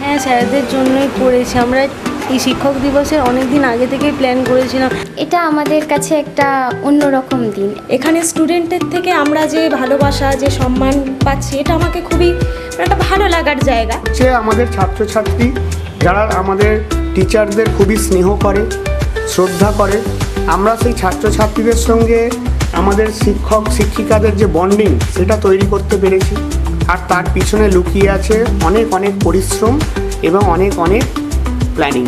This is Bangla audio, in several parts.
হ্যাঁ স্যারদের জন্যই করেছি। আমরা এই শিক্ষক দিবসের অনেক দিন আগে থেকেই প্ল্যান করেছিলাম। এটা আমাদের কাছে একটা অন্যরকম দিন। এখানে স্টুডেন্টের থেকে আমরা যে ভালোবাসা যে সম্মান পাচ্ছি এটা আমাকে খুবই একটা ভালো লাগার জায়গা। হচ্ছে আমাদের ছাত্রছাত্রী যারা আমাদের টিচারদের খুবই স্নেহ করে শ্রদ্ধা করে আমরা সেই ছাত্রছাত্রীদের সঙ্গে আমাদের শিক্ষক শিক্ষিকাদের যে বন্ডিং সেটা তৈরি করতে পেরেছি। আর তার পিছনে লুকিয়ে আছে অনেক অনেক পরিশ্রম এবং অনেক অনেক প্ল্যানিং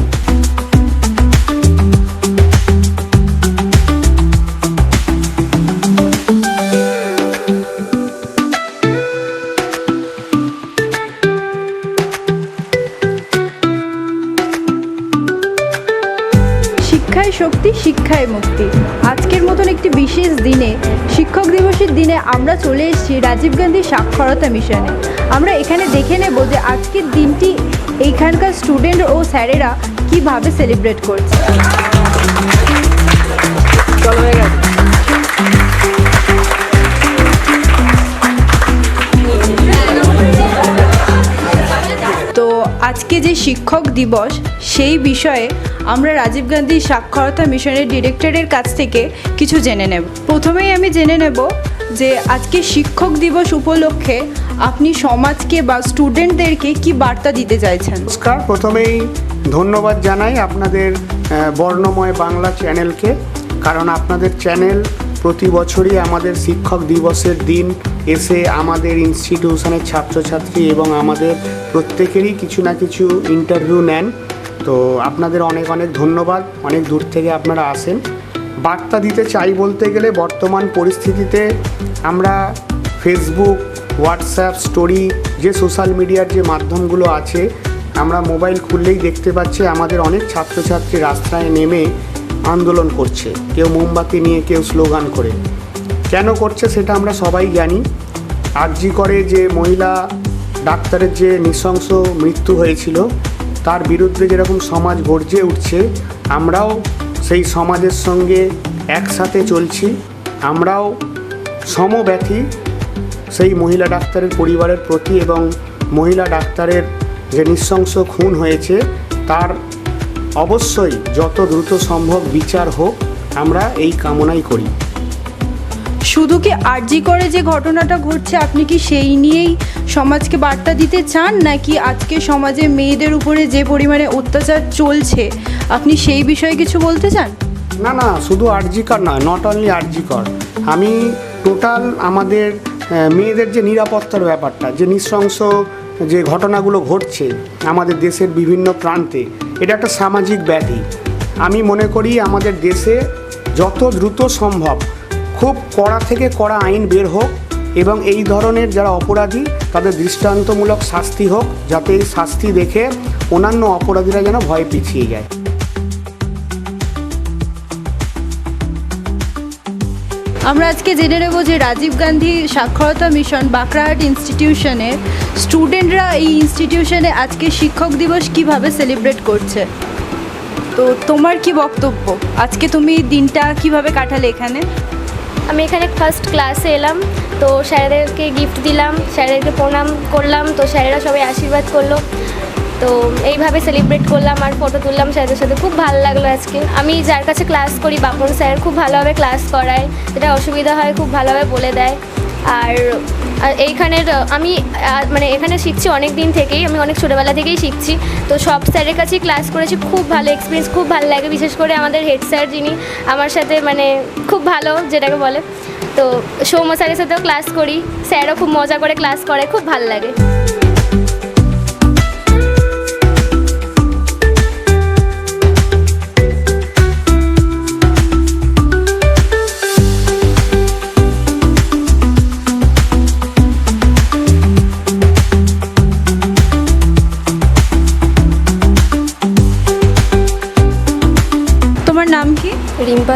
শিক্ষায় শক্তি শিক্ষায় মুক্তি। আজকের মতন একটি বিশেষ দিনে শিক্ষক দিবসের দিনে আমরা চলে এসেছি রাজীব গান্ধী সাক্ষরতা মিশনে। আমরা এখানে দেখে নেব যে আজকের দিনটি এইখানকার স্টুডেন্ট ও স্যারেরা কীভাবে সেলিব্রেট করছে। তো আজকে যে শিক্ষক দিবস সেই বিষয়ে আমরা রাজীব গান্ধী সাক্ষরতা মিশনের ডিরেক্টরের কাছ থেকে কিছু জেনে নেব। প্রথমেই আমি জেনে নেব যে আজকে শিক্ষক দিবস উপলক্ষে আপনি সমাজকে বা স্টুডেন্টদেরকে কি বার্তা দিতে চাইছেন? নমস্কার। প্রথমেই ধন্যবাদ জানাই আপনাদের বর্ণময় বাংলা চ্যানেলকে, কারণ আপনাদের চ্যানেল প্রতি বছরই আমাদের শিক্ষক দিবসের দিন এসে আমাদের ইনস্টিটিউশনের ছাত্রছাত্রী এবং আমাদের প্রত্যেকেরই কিছু না কিছু ইন্টারভিউ নেন। তো আপনাদের অনেক অনেক ধন্যবাদ। অনেক দূর থেকে আপনারা আসেন। বার্তা দিতে চাই বলতে গেলে বর্তমান পরিস্থিতিতে আমরা ফেসবুক হোয়াটসঅ্যাপ স্টোরি যে সোশ্যাল মিডিয়ার যে মাধ্যমগুলো আছে, আমরা মোবাইল খুললেই দেখতে পাচ্ছি আমাদের অনেক ছাত্রছাত্রী রাস্তায় নেমে আন্দোলন করছে। কেউ মোমবাতি নিয়ে, কেউ স্লোগান করে। কেন করছে সেটা আমরা সবাই জানি। আরজি করে যে মহিলা ডাক্তারের যে নৃশংস মৃত্যু হয়েছিল তার বিরুদ্ধে যেরকম সমাজ গর্জে উঠছে, আমরাও সেই সমাজের সঙ্গে একসাথে চলছি, আমরাও সমব্যথী সেই মহিলা ডাক্তারের পরিবারের প্রতি এবং মহিলা ডাক্তারের যে নৃশংস খুন হয়েছে, তার অবশ্যই যত দ্রুত সম্ভব বিচার হোক, আমরা এই কামনাই করি। শুধু কি আরজি করে যে ঘটনাটা ঘটছে, আপনি কি সেই নিয়েই সমাজকে বার্তা দিতে চান? নাকি আজকে সমাজে মেয়েদের উপরে যে পরিমাণে অত্যাচার চলছে, আপনি সেই বিষয়ে কিছু বলতে চান? না না, শুধু আরজিকর নয় নট অনলি আরজিকর আমি টোটাল আমাদের মেয়েদের যে নিরাপত্তার ব্যাপারটা, যে নৃশংস যে ঘটনাগুলো ঘটছে আমাদের দেশের বিভিন্ন প্রান্তে, এটা একটা সামাজিক ব্যাধি। আমি মনে করি আমাদের দেশে যত দ্রুত সম্ভব খুব কড়া থেকে কড়া আইন বের হোক এবং এই ধরনের যারা অপরাধী তাদের দৃষ্টান্তমূলক শাস্তি হোক যাতে এই শাস্তি দেখে অন্যান্য অপরাধীরা যেন ভয় পিছিয়ে যায়। আমরা আজকে জেনে নেব যে রাজীব গান্ধী সাক্ষরতা মিশন বাঁকড়াহাট ইনস্টিটিউশনের স্টুডেন্টরা এই ইনস্টিটিউশনে আজকে শিক্ষক দিবস কীভাবে সেলিব্রেট করছে? তো তোমার কি বক্তব্য? আজকে তুমি দিনটা কীভাবে কাটালে এখানে? আমি এখানে ফার্স্ট ক্লাসে এলাম, তো স্যারেদেরকে গিফট দিলাম, স্যারেদেরকে প্রণাম করলাম, তো স্যারেরা সবাই আশীর্বাদ করল। তো এইভাবে সেলিব্রেট করলাম আর ফটো তুললাম স্যারদের সাথে। খুব ভালো লাগল আজকে। আমি যার কাছে ক্লাস করি, বাপন স্যার খুব ভালোভাবে ক্লাস করায়। যেটা অসুবিধা হয়, খুব ভালোভাবে বলে দেয়। আর আর এইখানের আমি মানে এখানে শিখছি অনেক দিন থেকেই, আমি অনেক ছোটোবেলা থেকেই শিখছি। তো সব স্যারের কাছেই ক্লাস করেছি, খুব ভালো এক্সপিরিয়েন্স খুব ভালো লাগে। বিশেষ করে আমাদের হেড স্যার যিনি, আমার সাথে মানে খুব ভালো, যেটাকে বলে। তো সৌম্য স্যারের সাথেও ক্লাস করি, স্যারও খুব মজা করে ক্লাস করে, খুব ভালো লাগে।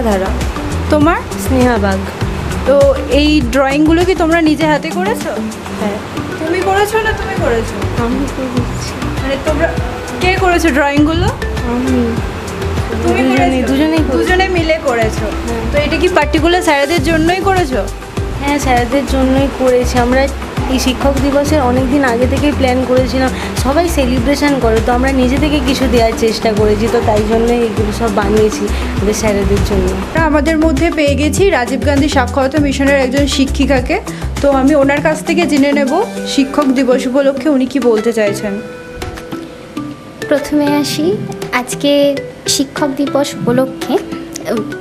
ধারা তোমার? স্নেহা বাগ। তো এই ড্রয়িংগুলো কি তোমরা নিজে হাতে করেছ? হ্যাঁ। তুমি করেছ না তুমি করেছ? আমি করেছি। মানে তোমরা কে করেছ ড্রয়িংগুলো? আমি। তুমি করেছি। দুজনে মিলে করেছ। হ্যাঁ। তো এটা কি পার্টিকুলার স্যারেদের জন্যই করেছ? হ্যাঁ স্যারেদের জন্যই করেছি। আমরা এই শিক্ষক দিবসের অনেক দিন আগে থেকেই প্ল্যান করেছিলাম সবাই সেলিব্রেশন করে তো আমরা নিজে থেকে কিছু দেওয়ার চেষ্টা করেছি তো তাই জন্যই এইগুলো সব বানিয়েছি আমাদের স্যারেদের জন্য। আমরা আমাদের মধ্যে পেয়ে গেছি রাজীব গান্ধী সাক্ষরতা মিশনের একজন শিক্ষিকাকে তো আমি ওনার কাছ থেকে জেনে নেব শিক্ষক দিবস উপলক্ষে উনি কি বলতে চাইছেন। প্রথমে আসি আজকে শিক্ষক দিবস উপলক্ষে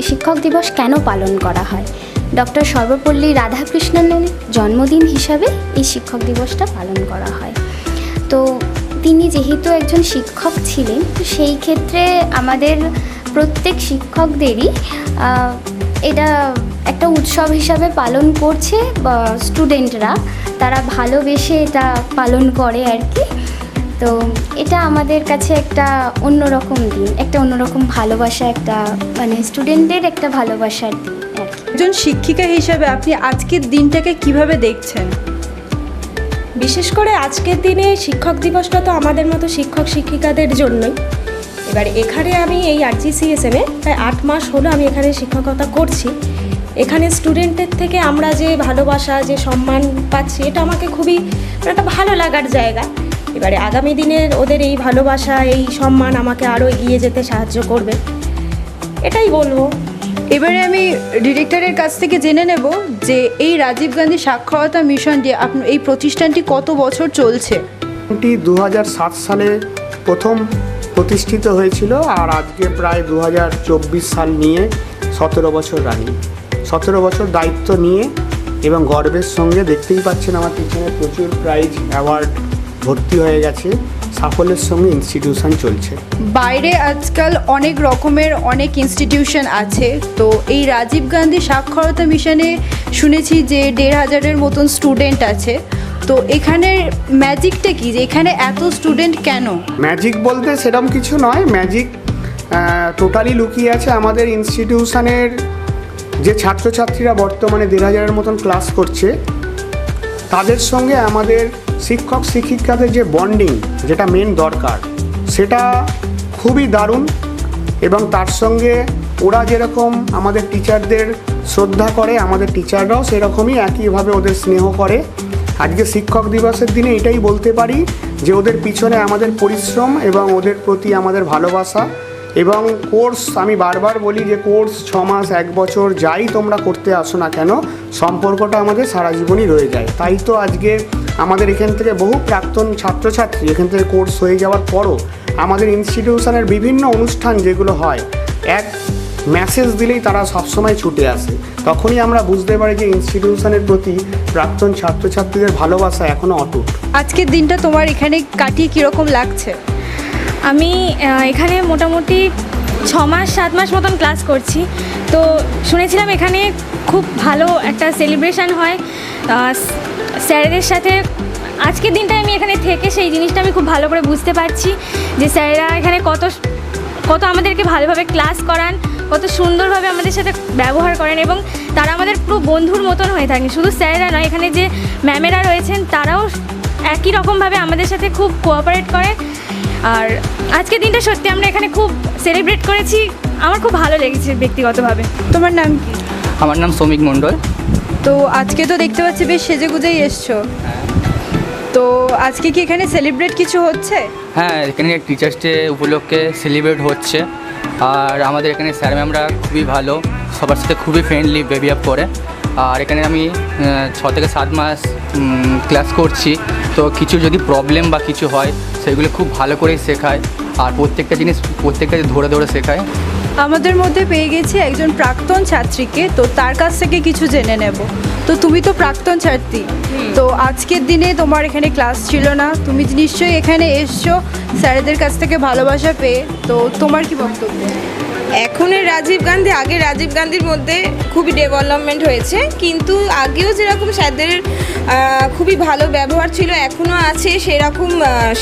শিক্ষক দিবস কেন পালন করা হয়? ডক্টর সর্বপল্লী রাধাকৃষ্ণনের জন্মদিন হিসাবে এই শিক্ষক দিবসটা পালন করা হয়। তো তিনি যেহেতু একজন শিক্ষক ছিলেন সেই ক্ষেত্রে আমাদের প্রত্যেক শিক্ষকদেরই এটা একটা উৎসব হিসাবে পালন করছে স্টুডেন্টরা, তারা ভালোবেসে এটা পালন করে আর কি। তো এটা আমাদের কাছে একটা অন্যরকম দিন, একটা অন্যরকম ভালোবাসা, একটা মানে স্টুডেন্টদের একটা ভালোবাসার দিন। একজন শিক্ষিকা হিসাবে আপনি আজকের দিনটাকে কীভাবে দেখছেন? বিশেষ করে আজকের দিনে শিক্ষক দিবসটা তো আমাদের মতো শিক্ষক শিক্ষিকাদের জন্যই। এবার এখানে আমি এই আরজিসিএসএমে প্রায় আট মাস হলো আমি এখানে শিক্ষকতা করছি। এখানে স্টুডেন্টের থেকে আমরা যে ভালোবাসা, যে সম্মান পাচ্ছি, এটা আমাকে খুবই মানে একটা ভালো লাগার জায়গা। এবারে আগামী দিনের ওদের এই ভালোবাসা, এই সম্মান আমাকে আরও এগিয়ে যেতে সাহায্য করবে। এটাই বলব। এবারে আমি ডিরেক্টরের কাছ থেকে জেনে নেব যে এই রাজীব গান্ধী সাক্ষরতা মিশন মিশনটি আপনার এই প্রতিষ্ঠানটি কত বছর চলছে? এটি দু হাজার সাত সালে প্রথম প্রতিষ্ঠিত হয়েছিল আর আজকে প্রায় দু হাজার চব্বিশ সাল নিয়ে সতেরো বছর রানি সতেরো বছর দায়িত্ব নিয়ে এবং গর্বের সঙ্গে দেখতেই পাচ্ছেন আমার পিছনে প্রচুর প্রাইজ অ্যাওয়ার্ড ভর্তি হয়ে গেছে। সাফল্যের সঙ্গে ইনস্টিটিউশন চলছে। বাইরে আজকাল অনেক রকমের অনেক ইনস্টিটিউশন আছে। তো এই রাজীব গান্ধী সাক্ষরতা মিশনে শুনেছি যে দেড় হাজারের মতন স্টুডেন্ট আছে। তো এখানের ম্যাজিকটা কি? যে এখানে এত স্টুডেন্ট কেন? ম্যাজিক বলতে সেরকম কিছু নয়। ম্যাজিক টোটালি লুকিয়ে আছে আমাদের ইনস্টিটিউশনের যে ছাত্রছাত্রীরা বর্তমানে দেড় হাজারের মতন ক্লাস করছে তাদের সঙ্গে আমাদের শিক্ষক শিক্ষিকাদের যে বন্ডিং যেটা মেন দরকার, সেটা খুবই দারুণ এবং তার সঙ্গে ওরা যেরকম আমাদের টিচারদের শ্রদ্ধা করে, আমাদের টিচাররাও সেরকমই একইভাবে ওদের স্নেহ করে। আজকে শিক্ষক দিবসের দিনে এটাই বলতে পারি যে ওদের পিছনে আমাদের পরিশ্রম এবং ওদের প্রতি আমাদের ভালোবাসা এবং কোর্স আমি বারবার বলি যে কোর্স ছ মাস, এক বছর যাই তোমরা করতে আসো না কেন, সম্পর্কটা আমাদের সারা জীবনই রয়ে যায়। তাই তো আজকে আমাদের এখান থেকে বহু প্রাক্তন ছাত্রছাত্রী এখান থেকে কোর্স হয়ে যাওয়ার পরও আমাদের ইনস্টিটিউশনের বিভিন্ন অনুষ্ঠান যেগুলো হয় এক মেসেজ দিলেই তারা সবসময় ছুটে আসে। তখনই আমরা বুঝতে পারি যে ইনস্টিটিউশনের প্রতি প্রাক্তন ছাত্রছাত্রীদের ভালোবাসা এখনও অটুট। আজকের দিনটা তোমার এখানে কাটিয়ে কীরকম লাগছে? আমি এখানে মোটামুটি ছ মাস সাত মাস মতন ক্লাস করছি। তো শুনেছিলাম এখানে খুব ভালো একটা সেলিব্রেশন হয়। স্যারেদের সাথে আজকের দিনটা আমি এখানে থেকে সেই জিনিসটা আমি খুব ভালো করে বুঝতে পারছি যে স্যারেরা এখানে কত কত আমাদেরকে ভালোভাবে ক্লাস করান, কত সুন্দরভাবে আমাদের সাথে ব্যবহার করেন এবং তারা আমাদের পুরো বন্ধুর মতন হয়ে থাকেন। শুধু স্যারেরা নয়, এখানে যে ম্যামেরা রয়েছেন, তারাও একই রকমভাবে আমাদের সাথে খুব কোঅপারেট করে। আর আজকের দিনটা সত্যি আমরা এখানে খুব সেলিব্রেট করেছি আমার খুব ভালো লেগেছে ব্যক্তিগতভাবে। তোমার নাম কি? আমার নাম শ্রমিক মণ্ডল। তো আজকে তো দেখতে পাচ্ছি বেশ সেজে গুজেই এসছো। তো আজকে কি এখানে সেলিব্রেট কিছু হচ্ছে? হ্যাঁ এখানে টিচার্স ডে উপলক্ষে সেলিব্রেট হচ্ছে। আর আমাদের এখানে স্যার ম্যামরা খুবই ভালো সবার সাথে খুবই ফ্রেন্ডলি বিহেভ করে। আর এখানে আমি ছ থেকে সাত মাস ক্লাস করছি। তো কিছু যদি প্রবলেম বা কিছু হয় সেগুলো খুব ভালো করেই শেখায়। আর প্রত্যেকটা জিনিস প্রত্যেকটা ধরে ধরে শেখায়। আমাদের মধ্যে পেয়ে গেছি একজন প্রাক্তন ছাত্রীকে তো তার কাছ থেকে কিছু জেনে নেব। তো তুমি তো প্রাক্তন ছাত্রী। তো আজকের দিনে তোমার এখানে ক্লাস ছিল না। তুমি নিশ্চয়ই এখানে এসছো স্যারেদের কাছ থেকে ভালোবাসা পেয়ে। তো তোমার কি বক্তব্য? এখনের রাজীব গান্ধী, আগে রাজীব গান্ধীর মধ্যে খুবই ডেভেলপমেন্ট হয়েছে। কিন্তু আগেও যেরকম স্যারদের খুবই ভালো ব্যবহার ছিল, এখনও আছে সেরকম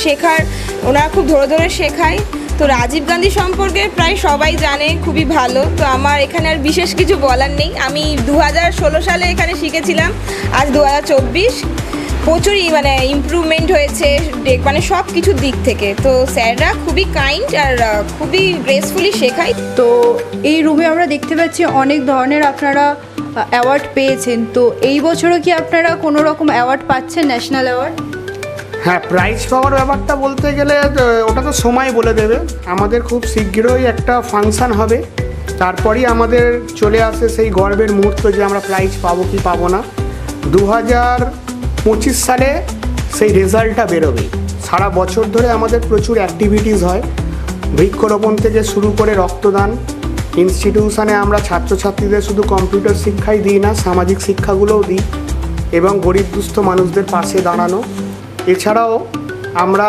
শেখার, ওনারা খুব ধরে ধরে শেখায়। তো রাজীব গান্ধী সম্পর্কে প্রায় সবাই জানে, খুবই ভালো। তো আমার এখানে আর বিশেষ কিছু বলার নেই। আমি দু হাজার ষোলো সালে এখানে শিখেছিলাম, আজ দু হাজার চব্বিশ। প্রচুরই মানে ইমপ্রুভমেন্ট হয়েছে মানে সব কিছুর দিক থেকে। তো স্যাররা খুবই কাইন্ড আর খুবই গ্রেসফুলি শেখায়। তো এই রুমে আমরা দেখতে পাচ্ছি অনেক ধরনের আপনারা অ্যাওয়ার্ড পেয়েছেন। তো এই বছরও কি আপনারা কোনো রকম অ্যাওয়ার্ড পাচ্ছেন ন্যাশনাল অ্যাওয়ার্ড হ্যাঁ প্রাইজ পাওয়ার ব্যাপারটা বলতে গেলে ওটা তো সময় বলে দেবে। আমাদের খুব শীঘ্রই একটা ফাংশন হবে। তারপরেই আমাদের চলে আসে সেই গর্বের মুহূর্ত যে আমরা প্রাইজ পাবো কি পাবো না। দু হাজার পঁচিশ সালে সেই রেজাল্টটা বেরোবে। সারা বছর ধরে আমাদের প্রচুর অ্যাক্টিভিটিস হয়। বৃক্ষরোপণ থেকে শুরু করে রক্তদান। ইনস্টিটিউশনে আমরা ছাত্রছাত্রীদের শুধু কম্পিউটার শিক্ষাই দিই না, সামাজিক শিক্ষাগুলোও দিই এবং গরিব দুস্থ মানুষদের পাশে দাঁড়ানো। এছাড়াও আমরা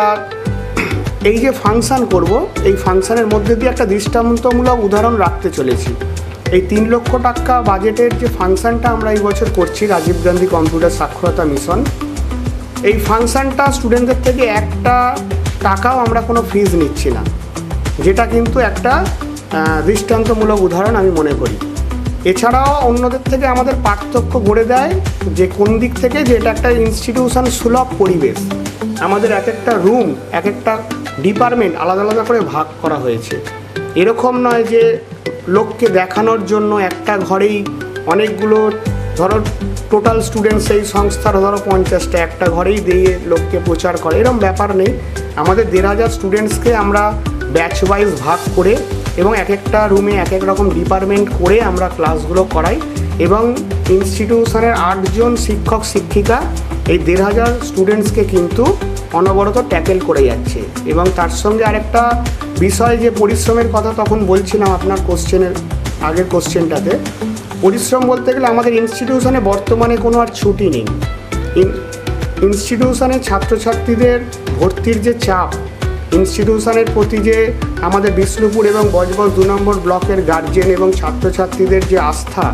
এই যে ফাংশান করব, এই ফাংশানের মধ্যে দিয়ে একটা দৃষ্টান্তমূলক উদাহরণ রাখতে চলেছি। এই তিন লক্ষ টাকা বাজেটের যে ফাংশনটা আমরা এই বছর করছি, রাজীব গান্ধী কম্পিউটার সাক্ষরতা মিশন এই ফাংশনটা স্টুডেন্টদের থেকে একটা টাকাও আমরা কোনো ফিজ নিচ্ছি না। যেটা কিন্তু একটা দৃষ্টান্তমূলক উদাহরণ আমি মনে করি। এছাড়াও অন্যদের থেকে আমাদের পার্থক্য গড়ে দেয় যে কোন দিক থেকে যে এটা একটা ইনস্টিটিউশন সুলভ পরিবেশ। আমাদের এক একটা রুম এক একটা ডিপার্টমেন্ট আলাদা আলাদা করে ভাগ করা হয়েছে। এরকম নয় যে লোককে দেখানোর জন্য একটা ঘরেই অনেকগুলো, ধরো টোটাল স্টুডেন্ট সেই সংস্থার ধরো পঞ্চাশটা, একটা ঘরেই দিয়ে লোককে প্রচার করে। এরকম ব্যাপার নেই। আমাদের দেড় হাজার স্টুডেন্টসকে আমরা ব্যাচ ওয়াইজ ভাগ করে এবং এক একটা রুমে এক এক রকম ডিপার্টমেন্ট করে আমরা ক্লাসগুলো করাই এবং ইনস্টিটিউশনের আটজন শিক্ষক, শিক্ষিকা এই দেড় হাজার স্টুডেন্টসকে কিন্তু অনবরত ট্যাকেল করে যাচ্ছে। এবং তার সঙ্গে আরেকটা বিষয় যে পরিশ্রমের কথা তখন বলছিলাম আপনার কোশ্চেনের আগের কোশ্চেনটাতে। পরিশ্রম বলতে গেলে আমাদের ইনস্টিটিউশনে বর্তমানে কোনো আর ছুটি নেই। ইন- ইনস্টিটিউশনে ছাত্রছাত্রীদের ভর্তির যে চাপ ইনস্টিটিউশনের প্রতি যে আমাদের বিষ্ণুপুর এবং বজবজ দু নম্বর ব্লকের গার্জেন এবং ছাত্রছাত্রীদের যে আস্থা,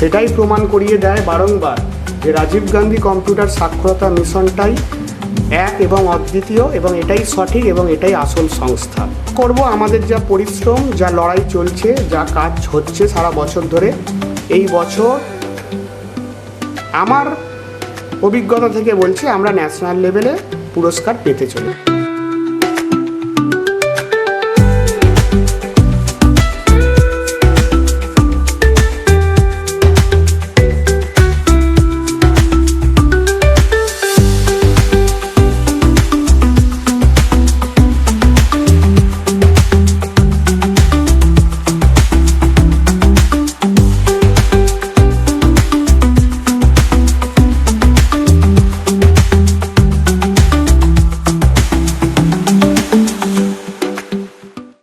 সেটাই প্রমাণ করিয়ে দেয় বারংবার যে রাজীব গান্ধী কম্পিউটার সাক্ষরতা মিশনটাই এক এবং অদ্বিতীয় এবং এটাই সঠিক এবং এটাই আসল সংস্থা। করব আমাদের যা পরিশ্রম, যা লড়াই চলছে, যা কাজ হচ্ছে সারা বছর ধরে, এই বছর আমার অভিজ্ঞতা থেকে বলছি আমরা ন্যাশনাল লেভেলে পুরস্কার পেতে চলি